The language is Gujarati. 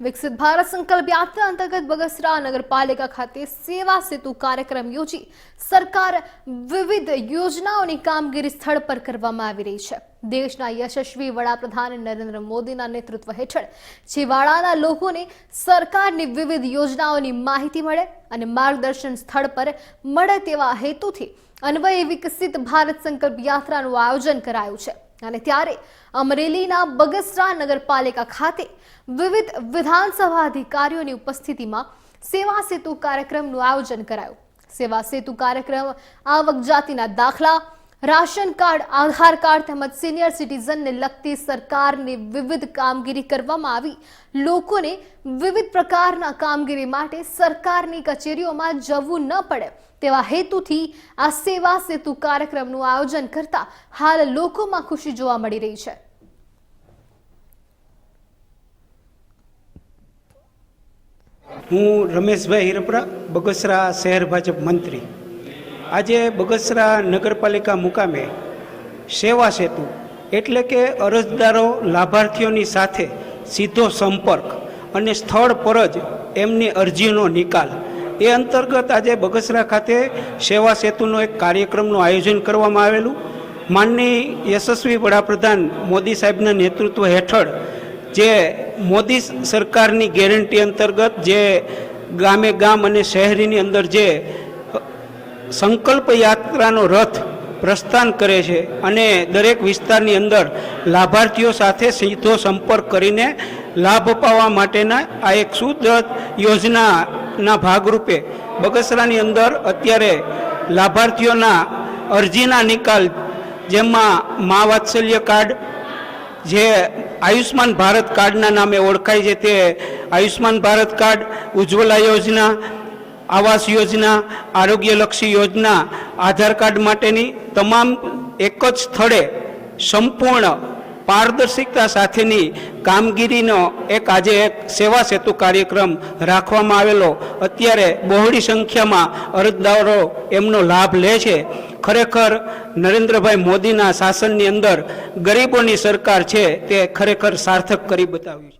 વિકસિત ભારત સંકલ્પ યાત્રા અંતર્ગત બગસરા નગરપાલિકા ખાતે સેવા સેતુ કાર્યક્રમ યોજી સરકાર વિવિધ યોજનાઓની કામગીરી સ્થળ પર કરવામાં આવી રહી છે. દેશના યશસ્વી વડાપ્રધાન નરેન્દ્ર મોદીના નેતૃત્વ હેઠળ છેવાડાના લોકોને સરકારની વિવિધ યોજનાઓની માહિતી મળે અને માર્ગદર્શન સ્થળ પર મળે તેવા હેતુથી અન્વયે વિકસિત ભારત સંકલ્પ યાત્રાનું આયોજન કરાયું છે. અને ત્યારે અમરેલીના બગસરા નગરપાલિકા ખાતે વિવિધ વિધાનસભા અધિકારીઓની ઉપસ્થિતિમાં સેવા સેતુ કાર્યક્રમનું આયોજન કરાયું. સેવા સેતુ કાર્યક્રમ, આવક જાતિના દાખલા રાશન કાર્ડ, આધાર કાર્ડ તેમજ સિનિયર સિટીઝનને લગતી સરકારની વિવિધ કામગીરી કરવામાં આવી. લોકોને વિવિધ પ્રકારના કામગીરી માટે સરકારની કચેરીઓમાં જવું ન પડે. તેવા હેતુથી આ સેવા સેતુ કાર્યક્રમનું આયોજન કરતા હાલ લોકોમાં ખુશી જોવા મળી રહી છે. હું રમેશભાઈ હિરપરા, બગસરા શહેર ભાજપ મંત્રી. આજે બગસરા નગરપાલિકા મુકામે સેવા સેતુ એટલે કે અરજદારો લાભાર્થીઓની સાથે સીધો સંપર્ક અને સ્થળ પર જ એમની અરજીનો નિકાલ. એ અંતર્ગત આજે બગસરા ખાતે સેવા સેતુનો એક કાર્યક્રમનું આયોજન કરવામાં આવેલું. માનની યશસ્વી વડાપ્રધાન મોદી સાહેબના નેતૃત્વ હેઠળ જે મોદી સરકારની ગેરંટી અંતર્ગત જે ગામે ગામ અને શહેરીની અંદર જે સંકલ્પ યાત્રાનો રથ પ્રસ્થાન કરે છે અને દરેક વિસ્તારની અંદર લાભાર્થીઓ સાથે સીધો સંપર્ક કરીને લાભ અપાવવા માટેના આ એક સુદ્રત યોજનાના ભાગરૂપે બગસરાની અંદર અત્યારે લાભાર્થીઓના અરજીના નિકાલ જેમાં મા વાત્સલ્ય કાર્ડ જે આયુષ્માન ભારત કાર્ડના નામે ઓળખાય છે તે આયુષ્માન ભારત કાર્ડ ઉજ્જવલા યોજના આવાસ યોજના, આરોગ્યલક્ષી યોજના, આધાર કાર્ડ માટેની તમામ એક જ સ્થળે સંપૂર્ણ પારદર્શિકતા સાથેની કામગીરીનો એક આજે એક સેવા સેતુ કાર્યક્રમ રાખવામાં આવેલો. અત્યારે બહોળી સંખ્યામાં અરજદારો એમનો લાભ લે છે. ખરેખર નરેન્દ્રભાઈ મોદીના શાસનની અંદર ગરીબોની સરકાર છે તે ખરેખર સાર્થક કરી બતાવ્યું છે.